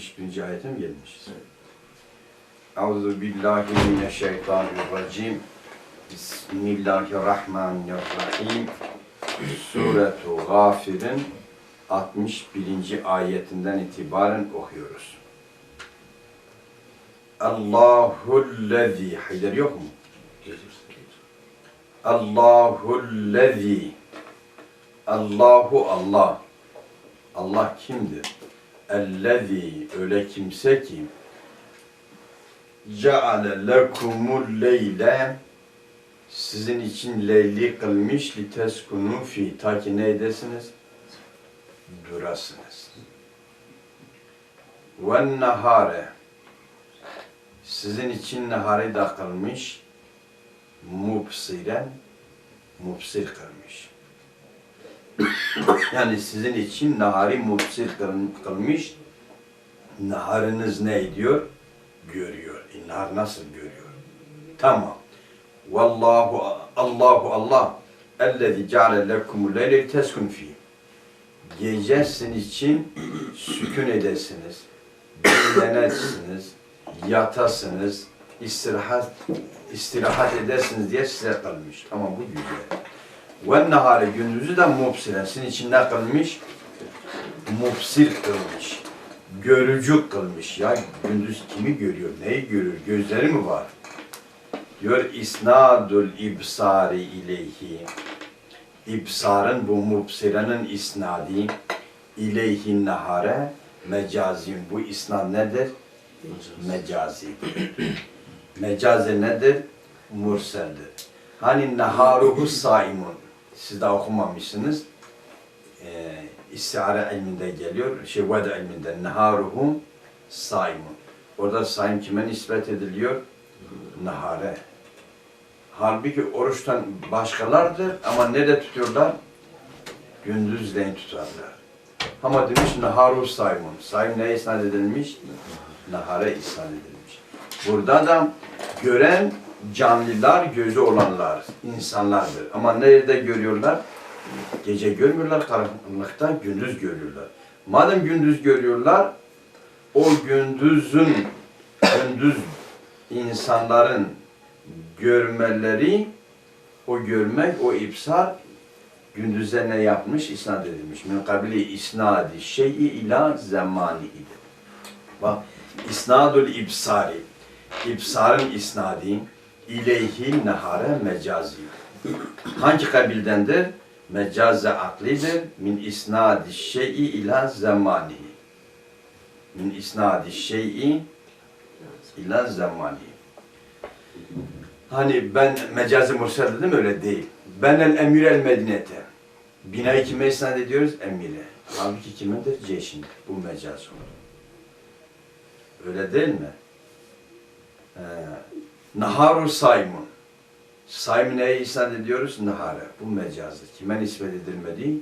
61. ayete mi gelmişiz? Euzu billahi mineşşeytanirracim. Bismillahirrahmanirrahim. Suretu Gafir'in 61. ayetinden itibaren okuyoruz. Allahullezî Haydar yok mu? Allahullezî Allahu Allah Allah kimdir? Ellezî öyle kimse ki ceale lekumul leyle sizin için leyli kılmış li teskunu fi ta ki ne edesiniz? Durasınız. Ve nehare sizin için neharı da kılmış mubsiren mubsir kılmış. Yani sizin için nahari mubsir kıl- kılmış. Naharınız ne ediyor? Görüyor. E, nahar nasıl görüyor? Tamam. Vallahu Allahu Allah ellezî ceale lekumul leyle teskun fî. Gece sizin için sükun edesiniz, dinlenesiniz, yatasınız, istirahat istirahat edersiniz diye size kılmış. Tamam bu güzel. Ve nehare gündüzü de mubsiren. Sizin için ne kılmış? Mubsir kılmış. Görücü kılmış. Ya gündüz kimi görüyor? Neyi görüyor? Gözleri mi var? Diyor isnadul ibsari ileyhi. İbsarın bu mubsirenin isnadi ileyhi nehare mecazin. Bu isnad nedir? Mecazi. Mecazi nedir? Murseldir. Hani naharuhu saimun. Siz daha okumamışsınız. Ee, istihare ilminde geliyor. Şey veda ilminde. Naharuhu saimun. Orada saim kime nispet ediliyor? Nahare. Halbuki oruçtan başkalardır ama nerede tutuyorlar? Gündüzleyin tutarlar. Ama demiş naharu saimun. Saim neye isnat edilmiş? Nahare isnat edilmiş. Burada da gören canlılar, gözü olanlar, insanlardır. Ama nerede görüyorlar? Gece görmüyorlar, karanlıkta gündüz görüyorlar. Madem gündüz görüyorlar, o gündüzün, gündüz insanların görmeleri, o görmek, o ibsar gündüze ne yapmış? İsnat edilmiş. Min kabili isnadi şey'i ila zamanihidir. Bak, isnadul ibsari. İbsarın isnadi ileyhi nehare mecazi. Hangi kabildendir? Mecaze aklidir. Min isnadi şey'i ila zamanihi. Min isnadi şey'i ila zamanihi. Hani ben mecazi mursel dedim öyle değil. Ben el emir el medinete. Binayı kime isnat ediyoruz? Emire. Halbuki kimindir? Ceşindir. Bu mecaz olur. Öyle değil mi? Ee, Naharu saymun. Saymun neye isnat ediyoruz? Nahare. Bu mecazdır. Kime nispet edilmedi?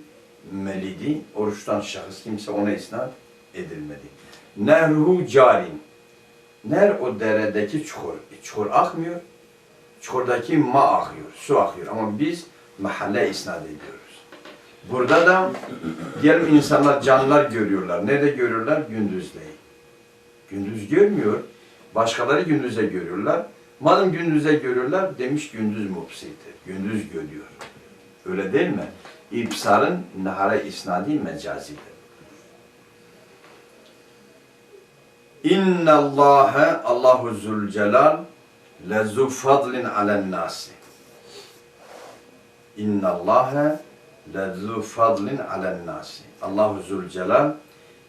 Melidi. Oruçtan şahıs kimse ona isnat edilmedi. Nerhu carin. Ner o deredeki çukur. E, çukur akmıyor. Çukurdaki ma akıyor. Su akıyor. Ama biz mahalle isnat ediyoruz. Burada da diyelim insanlar canlılar görüyorlar. Nerede görüyorlar? Gündüzleyin. Gündüz görmüyor. Başkaları gündüze görüyorlar. Madem gündüze görüyorlar demiş gündüz mupsidir. Gündüz görüyor. Öyle değil mi? İbsarın nahara isnadi mecazidir. İnna Allahe Allahu Zülcelal lezu fadlin alen nasi. İnna Allahe lezu fadlin alen nasi. Allahu Zülcelal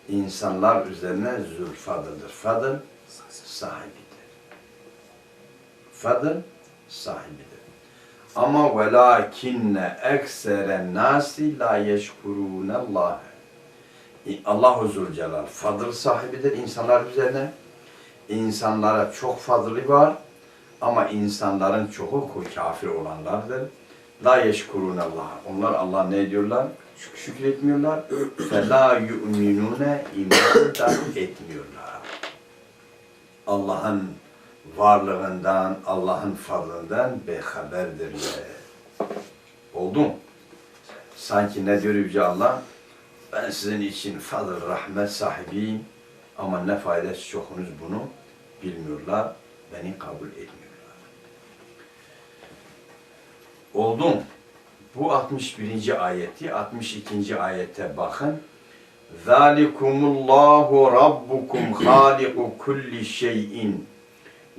insanlar üzerine zülfadıldır. Fadıl sahibidir. Fadıl sahibidir. Ama velakinne ekseren nasi la yeşkurûne Allah. Allahu Zülcelal fadıl sahibidir insanlar üzerine. İnsanlara çok fadlı var ama insanların çoğu kafir olanlardır. La yeşkurûne Allah. Onlar Allah ne diyorlar? Şük şükretmiyorlar. Fela yu'minune iman da etmiyorlar. Allah'ın varlığından, Allah'ın fadlından behaberdirler. Oldu mu? Sanki ne diyor Yüce Allah? Ben sizin için fadl rahmet sahibiyim. Ama ne faydası çokunuz bunu bilmiyorlar, beni kabul etmiyorlar. Oldu? Bu 61. ayeti, 62. ayette bakın. Zalikumullahu rabbukum haliku kulli şeyin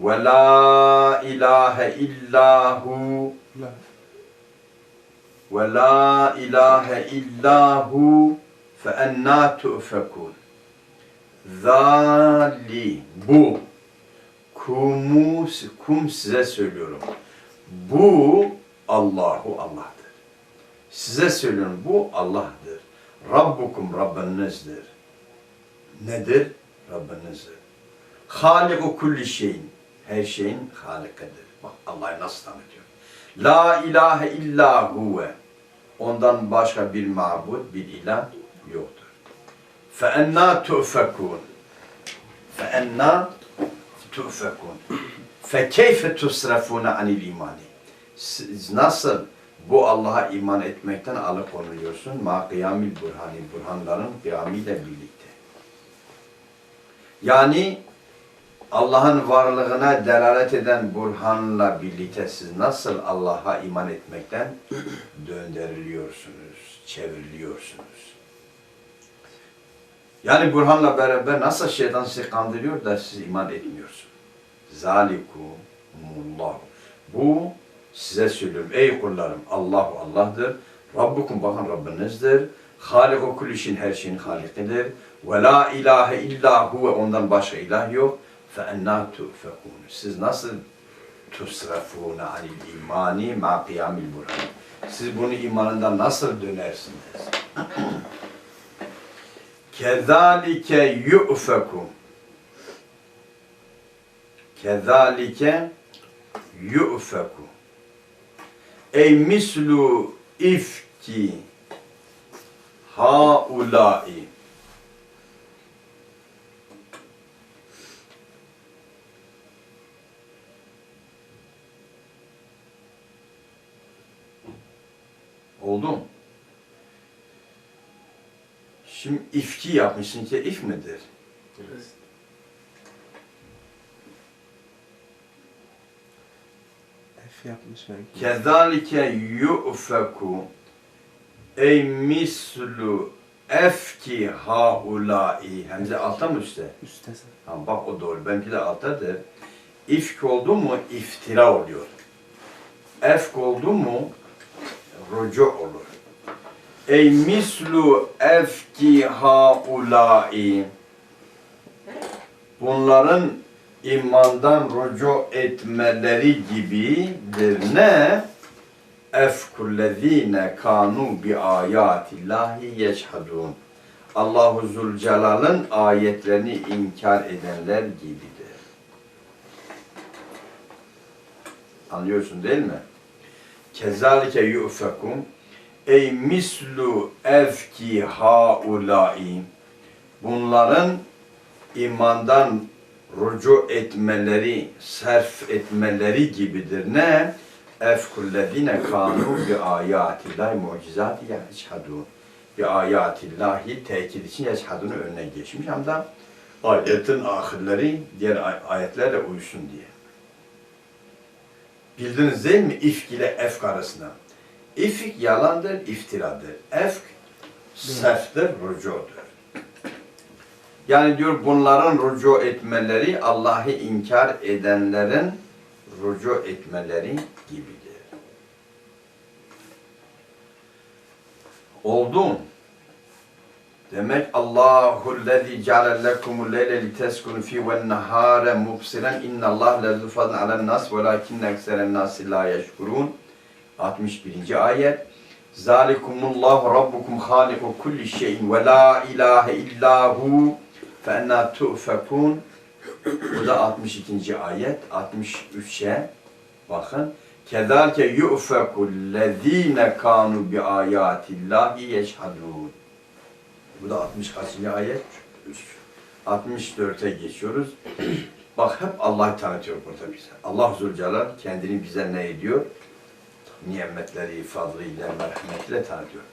ve la ilahe illahu La. ve la ilahe illahu fe enna tu'fekun. Zali bu kumu kum size söylüyorum. Bu Allahu Allah'tır. Size söylüyorum bu Allah'tır. Rabbukum Rabbinizdir. Nedir? Rabbinizdir. Haliku kulli şeyin. Her şeyin halikidir. Bak Allah'ı nasıl tanıtıyor. La ilahe illa huve. Ondan başka bir mabud, bir ilah yoktur. Fe enna tu'fekun. Fe enna tu'fekun. Fe keyfe tusrafuna anil imani. Siz nasıl bu Allah'a iman etmekten alıkonuluyorsun? Ma kıyamil burhani, burhanların kıyamiyle birlikte. Yani Allah'ın varlığına delalet eden burhanla birlikte siz nasıl Allah'a iman etmekten döndürülüyorsunuz, çevriliyorsunuz? Yani burhanla beraber nasıl şeytan sizi kandırıyor da siz iman etmiyorsunuz? Zalikumullah. Bu size söylüyorum ey kullarım Allahu Allah'dır. Rabbukum bakın Rabbinizdir. Halik-u kulli şeyin her şeyin halikidir. Ve la ilahe illa huve ondan başka ilah yok. Enna tu'fekun. Siz nasıl tusrafuna anil imani ma kıyamil burhan. Siz bunu imanından nasıl dönersiniz? Kezalike yu'fekum. Kezalike yu'feku. Ey mislu ifki haulai. Oldu mu? Şimdi ifki yapmışsın ki if midir? F yapmış belki. Kezalike yu'feku ey mislu efki haulai Hemze alta mı üstte? Üstte. Ha, bak o doğru. Benimki de alttadır. İfk oldu mu iftira oluyor. Efk oldu mu rucu olur. Ey mislu efki haulai Bunların imandan rucu etmeleri gibidir. Ne? Efkullezine kanu bi ayatillahi yeşhadun. Allahu Zülcelal'ın ayetlerini inkar edenler gibidir. Anlıyorsun değil mi? Kezalike yu'fekum ey mislu efki haulai bunların imandan rucu etmeleri, serf etmeleri gibidir. Ne? Efkullezine kanu bi ayatillahi mucizati yeşhadun. Bi ayatillahi tekit için yeşhadunu önüne geçmiş. Hem de ayetin ahirleri diğer ay- ayetlerle uyuşsun diye. Bildiniz değil mi? İfk ile efk arasında. İfk yalandır, iftiradır. Efk serftir, rucudur. Yani diyor bunların rucu etmeleri Allah'ı inkar edenlerin rucu etmeleri gibidir. Oldu mu? Demek Allahu lezî ceale lekumul leyle liteskunu fî ve nehâre mubsiren innallâh lezû fadlin alen nas velâkinne ekseren nâsi lâ yeşkurûn 61. ayet Zalikumullahu rabbukum haliku kulli şeyin ve la ilahe illahu fe enna tu'fekun Bu da 62. ayet 63'e bakın Kezalike yu'feku lezîne kânu bi âyâtillâhi yeşhadûn Bu da 60 kaçıncı ayet? 3. 64'e geçiyoruz. Bak hep Allah'ı tanıtıyor burada bize. Allah Zülcelal kendini bize ne ediyor? Nimetleri, fazlıyla, merhametiyle tanıtıyor.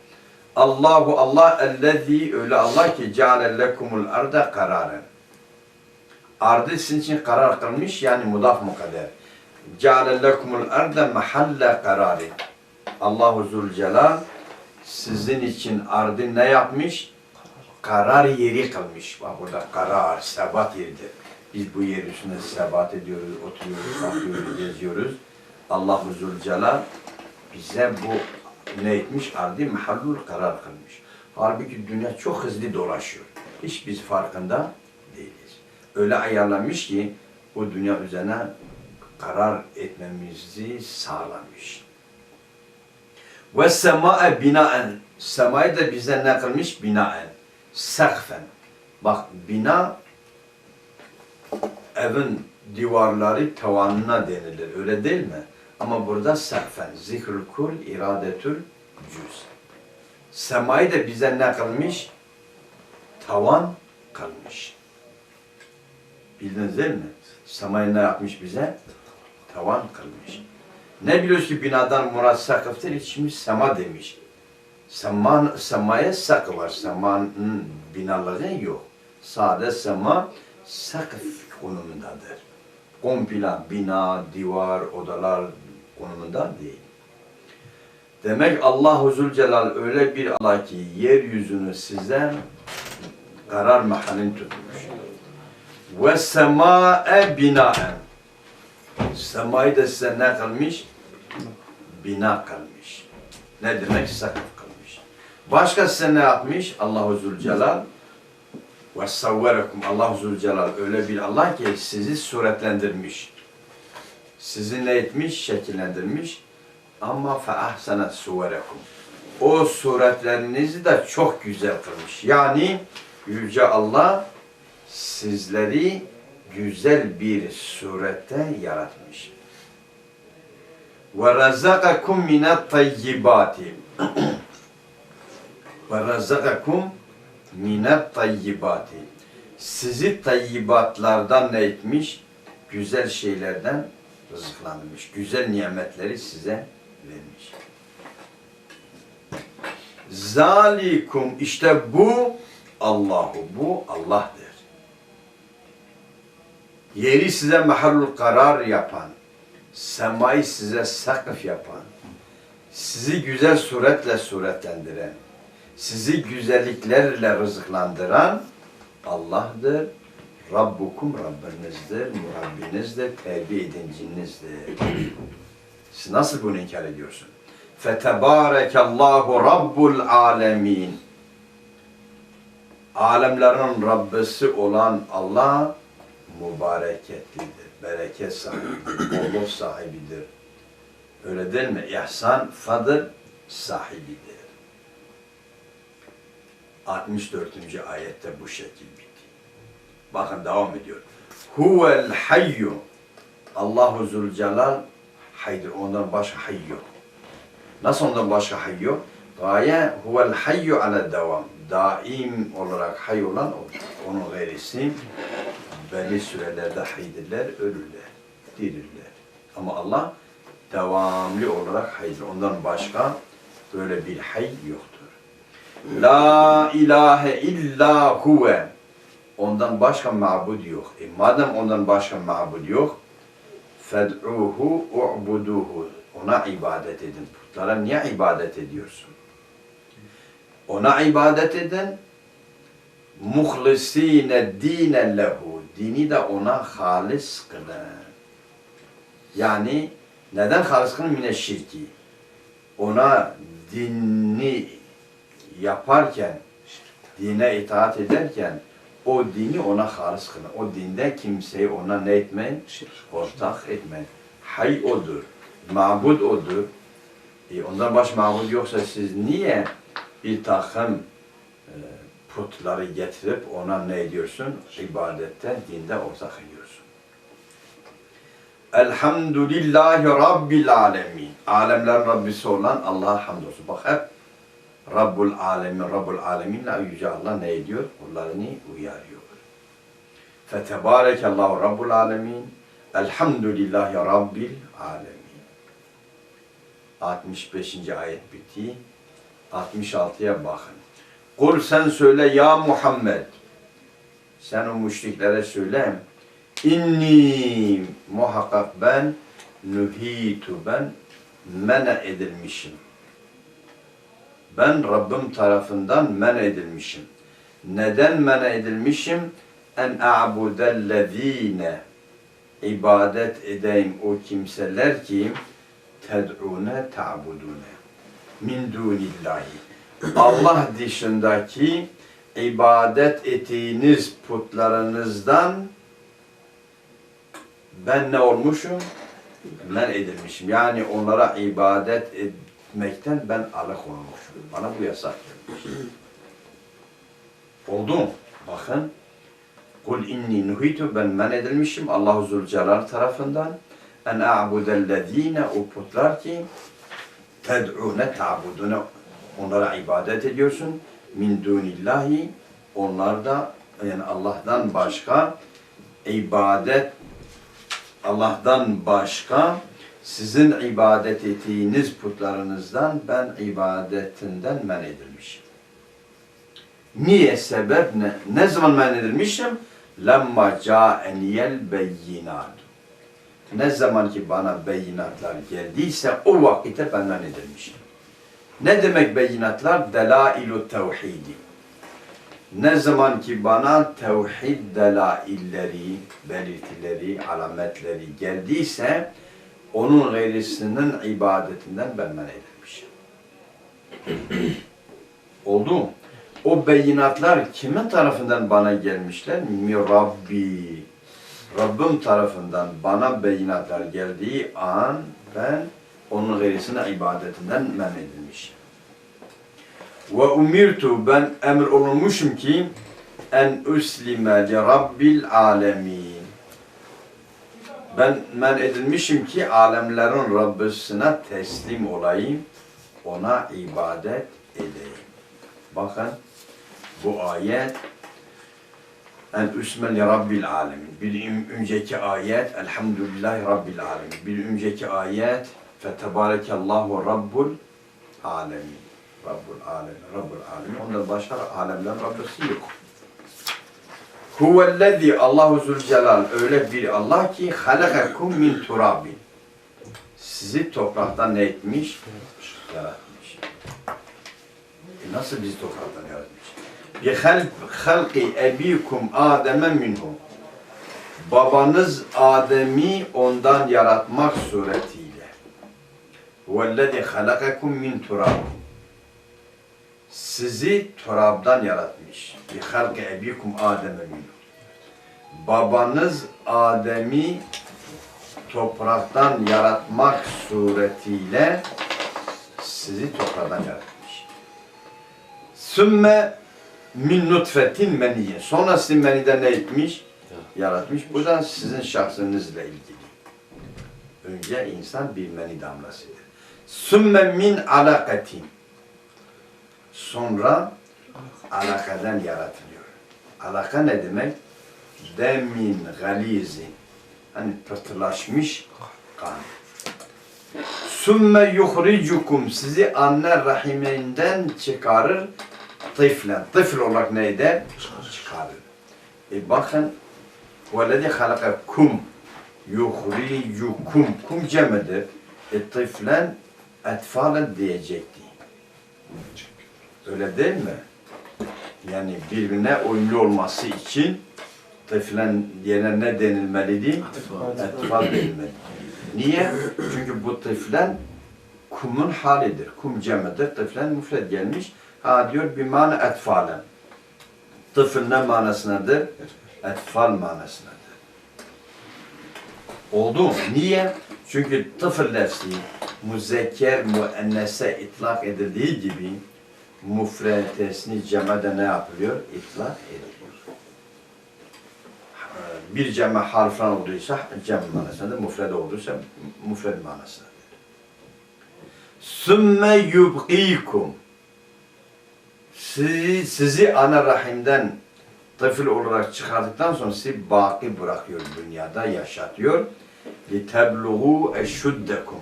Allahu Allah ellezî öyle Allah ki ceale lekumul arda kararen. ardı sizin için karar kılmış yani mudaf mukadder. Ceale lekumul arda mahalle karari. Allahu Zülcelal sizin için ardı ne yapmış? Karar yeri kılmış. Bak burada karar, sebat yeridir. Biz bu yer üstünde sebat ediyoruz, oturuyoruz, kalkıyoruz, geziyoruz. Allahu Zülcelal bize bu ne etmiş? Ardı mahallul karar kılmış. Halbuki dünya çok hızlı dolaşıyor. Hiç biz farkında değiliz. Öyle ayarlamış ki o dünya üzerine karar etmemizi sağlamış. Ve sema'e binaen. Semayı da bize ne kılmış? Binaen. Sekfen. Bak bina evin divarları tavanına denilir. Öyle değil mi? Ama burada sekfen. Zikrül kul, iradetül cüz. Semayı da bize ne kılmış? Tavan kılmış. Bildiniz değil mi? Semayı ne yapmış bize? Tavan kılmış. Ne biliyoruz ki binadan murat sakıftır? İçmiş sema demiş. Seman, semaya sakı var. Semanın binaları yok. Sade sema sakıf konumundadır. Komple bina, divar, odalar konumunda değil. Demek Allah Zülcelal öyle bir Allah ki yeryüzünü sizden karar mahallini tutmuş. Ve sema'e binaen. Semayı da size ne kılmış? Bina kılmış. Ne demek? Sakıf. Başka size ne yapmış? Allahu Zülcelal ve savverekum. Allahu Zülcelal öyle bir Allah ki sizi suretlendirmiş. Sizi ne etmiş? Şekillendirmiş. Ama fe ahsene suverekum. O suretlerinizi de çok güzel kılmış. Yani Yüce Allah sizleri güzel bir surette yaratmış. Ve razakakum minat tayyibati. Ve razakakum minat tayyibati. Sizi tayyibatlardan ne etmiş? Güzel şeylerden rızıklandırmış. Güzel nimetleri size vermiş. Zalikum işte bu Allahu bu Allah'tır. Yeri size mahallul karar yapan, semayı size sakıf yapan, sizi güzel suretle suretlendiren, sizi güzelliklerle rızıklandıran Allah'dır. Rabbukum Rabbinizdir, Murabbinizdir, terbiye edincinizdir. Siz nasıl bunu inkar ediyorsun? Fetebarekallahu Rabbul alemin. Alemlerin Rabbisi olan Allah mübareketlidir, bereket sahibidir, bolluk sahibidir. Öyle değil mi? İhsan, fadıl sahibidir. 64. ayette bu şekil bitti. Bakın devam ediyor. Huvel hayyu. Allahu Zülcelal haydır. Ondan başka hay yok. Nasıl ondan başka hay yok? Gaye huvel hayyu ala devam. Daim olarak hay olan odur. Onun gayrisi belli sürelerde haydirler, ölürler, dirirler. Ama Allah devamlı olarak haydır. Ondan başka böyle bir hay yoktur. La ilahe illa huve. Ondan başka mabud yok. E madem ondan başka mabud yok, fed'uhu u'buduhu. Ona ibadet edin. Putlara niye ibadet ediyorsun? Ona ibadet edin. Muhlisine dine lehu. Dini de ona halis kılın. Yani neden halis kılın? Mine şirki. Ona dinini yaparken, dine itaat ederken o dini ona halis kılın. O dinde kimseyi ona ne etmeyin? Ortak etmeyin. Hay odur. Mabud odur. E ondan baş mabud yoksa siz niye bir takım e, putları getirip ona ne ediyorsun? İbadette, dinde ortak ediyorsun. Elhamdülillahi Rabbil alemin. Alemlerin Rabbisi olan Allah'a hamdolsun. Bak hep Rabbul alemin, Rabbul aleminle Yüce Allah ne ediyor? Kullarını uyarıyor. Fetebarekallahu Rabbul alemin. Elhamdülillahi Rabbil alemin. 65. ayet bitti. 66'ya bakın. Kul sen söyle ya Muhammed. Sen o müşriklere söyle. İnni muhakkak ben nuhitu ben mena edilmişim. Ben Rabbim tarafından men edilmişim. Neden men edilmişim? En a'budellezine ibadet edeyim o kimseler ki ted'une ta'budune min dunillahi. Allah dışındaki ibadet ettiğiniz putlarınızdan ben ne olmuşum? Men edilmişim. Yani onlara ibadet etmekten ben alıkonmuşum. Bana bu yasak gelmiş. Oldu mu? Bakın. Kul inni nuhitu ben men edilmişim Allahu Zülcelal tarafından en a'budellezine o putlar ki ted'une ta'budune onlara ibadet ediyorsun min dunillahi onlar da yani Allah'tan başka ibadet Allah'tan başka sizin ibadet ettiğiniz putlarınızdan ben ibadetinden men edilmişim. Niye sebep ne? Ne zaman men edilmişim? Lemma ca'eniyel beyinat. Ne zaman ki bana beyinatlar geldiyse o vakitte ben men edilmişim. Ne demek beyinatlar? Delailu tevhidi. Ne zaman ki bana tevhid delailleri, belirtileri, alametleri geldiyse onun gayrisinin ibadetinden ben men edilmişim. Oldu mu? O beyinatlar kimin tarafından bana gelmişler? Mi Rabbi. Rabbim tarafından bana beyinatlar geldiği an ben onun gayrisine ibadetinden men edilmişim. Ve umirtu ben emir olunmuşum ki en uslime li rabbil alemin. Ben men edilmişim ki alemlerin Rabbisine teslim olayım, ona ibadet edeyim. Bakın bu ayet en üsme li rabbil alemin. Bir önceki ayet elhamdülillahi rabbil alemin. Bir önceki ayet fetebarekallahu rabbul alemin. Rabbul alemin, Rabbul alemin. Ondan başka alemler Rabbisi yok. Huvellezî Allahu Zülcelal öyle bir Allah ki halakakum min turabin. Sizi topraktan ne etmiş? Yaratmış. E nasıl bizi topraktan yaratmış? Bi halqi ebikum Adem'e minhum. Babanız Adem'i ondan yaratmak suretiyle. Huvellezî halakakum min turabin sizi turabdan yaratmış. Bi halqi ebikum Adem'e. Babanız Adem'i topraktan yaratmak suretiyle sizi topraktan yaratmış. Sümme min nutfetin meniye. Sonra sizi meniden ne etmiş? Yaratmış. Bu da sizin şahsınızla ilgili. Önce insan bir meni damlasıdır. Sümme min alakatin sonra alakadan yaratılıyor. Alaka ne demek? Demin galizin. Hani pıhtılaşmış kan. Sümme yuhricukum sizi anne rahiminden çıkarır tıflen. Tıfl olarak ne eder? Çıkarır. E bakın وَالَّذِي خَلَقَكُمْ yuhricukum kum cemedir. E tıflen etfalen diyecekti. Öyle değil mi? Yani birbirine uyumlu olması için tıflen diyene ne denilmeliydi? Etfal denilmeli. Niye? Çünkü bu tıflen kumun halidir. Kum cemidir. Tıflen müfred gelmiş. Ha diyor bir mana etfalen. Tıfıl ne manasındadır? Etfal manasındadır. Oldu mu? Niye? Çünkü tıfıl lefzi müzekker müennese itlak edildiği gibi mufretesini cemede ne yapılıyor? İtlak ediliyor. Bir ceme harfan olduysa cem manasında, mufred olduysa mufred manasında. Sümme yubqikum sizi, sizi ana rahimden tıfıl olarak çıkardıktan sonra sizi baki bırakıyor dünyada yaşatıyor. لِتَبْلُغُوا eşuddekum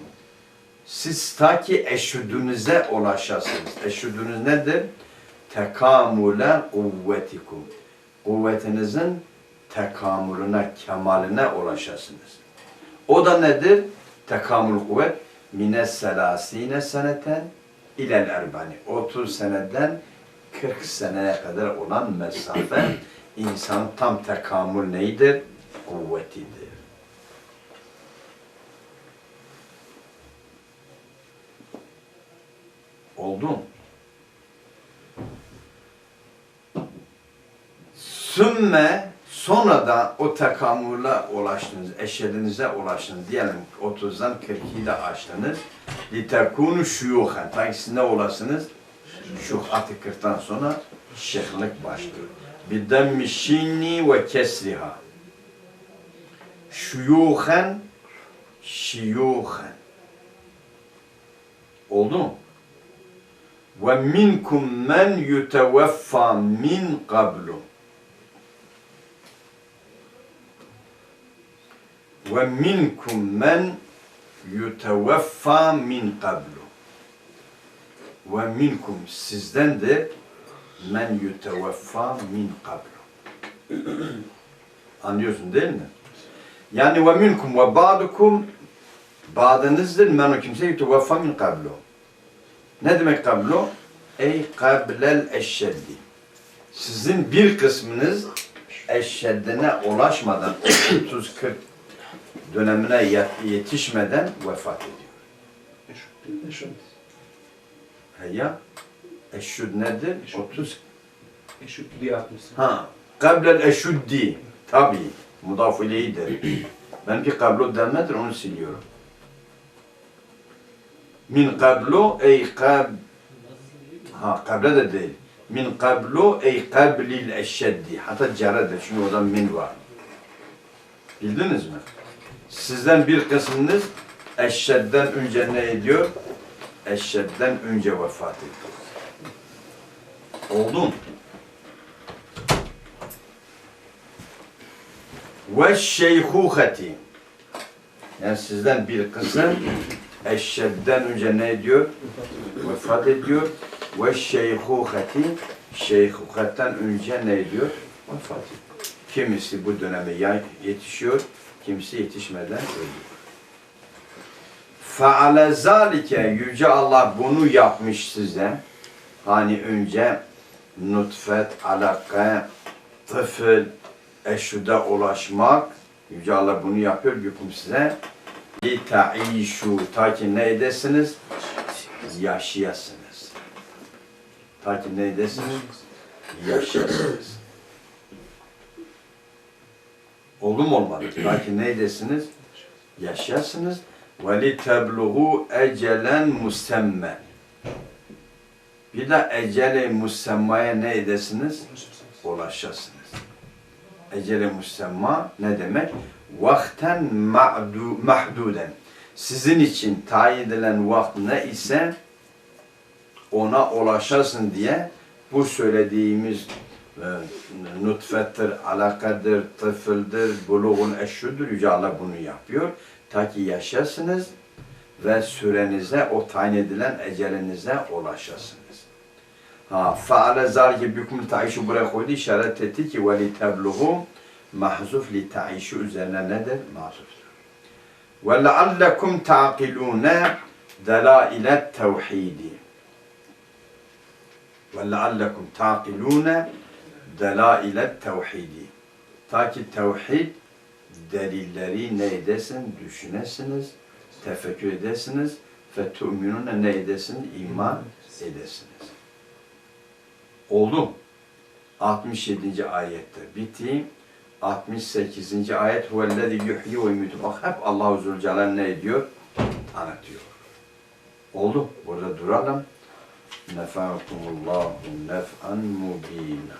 siz ta ki eşhudünüze ulaşasınız. Eşhudünüz nedir? Tekamule kuvvetikum. Kuvvetinizin tekamülüne, kemaline ulaşasınız. O da nedir? Tekamül kuvvet mine selasine seneten ilel erbani. 30 seneden 40 seneye kadar olan mesafe insanın tam tekamül neydir? Kuvvetidir. Oldu mu? Sümme sonra da o tekamüle ulaştınız, eşelinize ulaştınız. Diyelim 30'dan 42'de açtınız. Litekunu şuyuhen. Ta ki olasınız? Şuhat-ı 40'tan sonra şeyhlik başlıyor. Biddemmi şinni ve kesriha. Şuyuhen, şiyuhen. Oldu mu? Ve minkum men yuteveffa min qablu. Ve minkum men yuteveffa min qablu. Ve minkum sizden de men yuteveffa min qablu. Anlıyorsun değil mi? Yani ve minkum ve ba'dukum Bazınızdır men o kimse yuteveffa min qablu. Ne demek kablo? Ey kablel eşşeddi. Sizin bir kısmınız eşşeddine ulaşmadan 30-40 dönemine yet- yetişmeden vefat ediyor. Heyya. Eşşud nedir? 30 Eşitliği atmışsın. Ha. Kablel eşuddi. Tabi. Mudaf ileyhidir. Benimki kablo denmedir onu siliyorum. Min kablo ey kab Ha kable de değil. Min kablo ey kablil eşşeddi. Hatta caredir çünkü orada min var. Bildiniz mi? Sizden bir kısmınız eşşedden önce ne ediyor? Eşşedden önce vefat ediyor. Oldu? Ve şeyhuhati. Yani sizden bir kısım eşşedden önce ne ediyor? Vefat ediyor. Ve şeyhuhati. Şeyhuhatten önce ne ediyor? Vefat ediyor. Kimisi bu döneme yetişiyor, kimisi yetişmeden ölüyor. Feale zalike Yüce Allah bunu yapmış size. Hani önce nutfet, alaka, tıfıl, eşuda ulaşmak. Yüce Allah bunu yapıyor yüküm size. Li ta'işu ta ki ne edesiniz? Yaşayasınız. Ta ki ne edesiniz? Yaşayasınız. Oldu mu olmadı? Ta ki ne edesiniz? Yaşayasınız. Ve li tebluğu ecelen. Bir de ecele musemmaya ne edesiniz? Ulaşasınız. Ecele musemma ne demek? Vakten mahduden. Sizin için tayin edilen vakt ne ise ona ulaşasın diye bu söylediğimiz e, nutfettir, alakadır, tıfıldır, buluğun eşşudur. Yüce Allah bunu yapıyor. Ta ki yaşasınız ve sürenize, o tayin edilen ecelinize ulaşasınız. Ha, faale zalike bikum ta'işu buraya koydu, işaret etti ki tebluğu mahzuf li ta'işu üzerine nedir? Mahzuftur. Ve leallekum ta'qilûne delailet tevhidi. Ve leallekum ta'qilûne delailet tevhidi. Ta ki tevhid delilleri ne edesin? Düşünesiniz, tefekkür edesiniz ve tu'minune ne edesin? İman edesiniz. Oldu. 67. ayette bitti. 68. ayet huvellezî yuhyi ve yumitu. Bak hep Allah-u Zülcelal ne ediyor? Tanıtıyor. Oldu. Burada duralım. Nefa'akumullahu nef'an mubîna.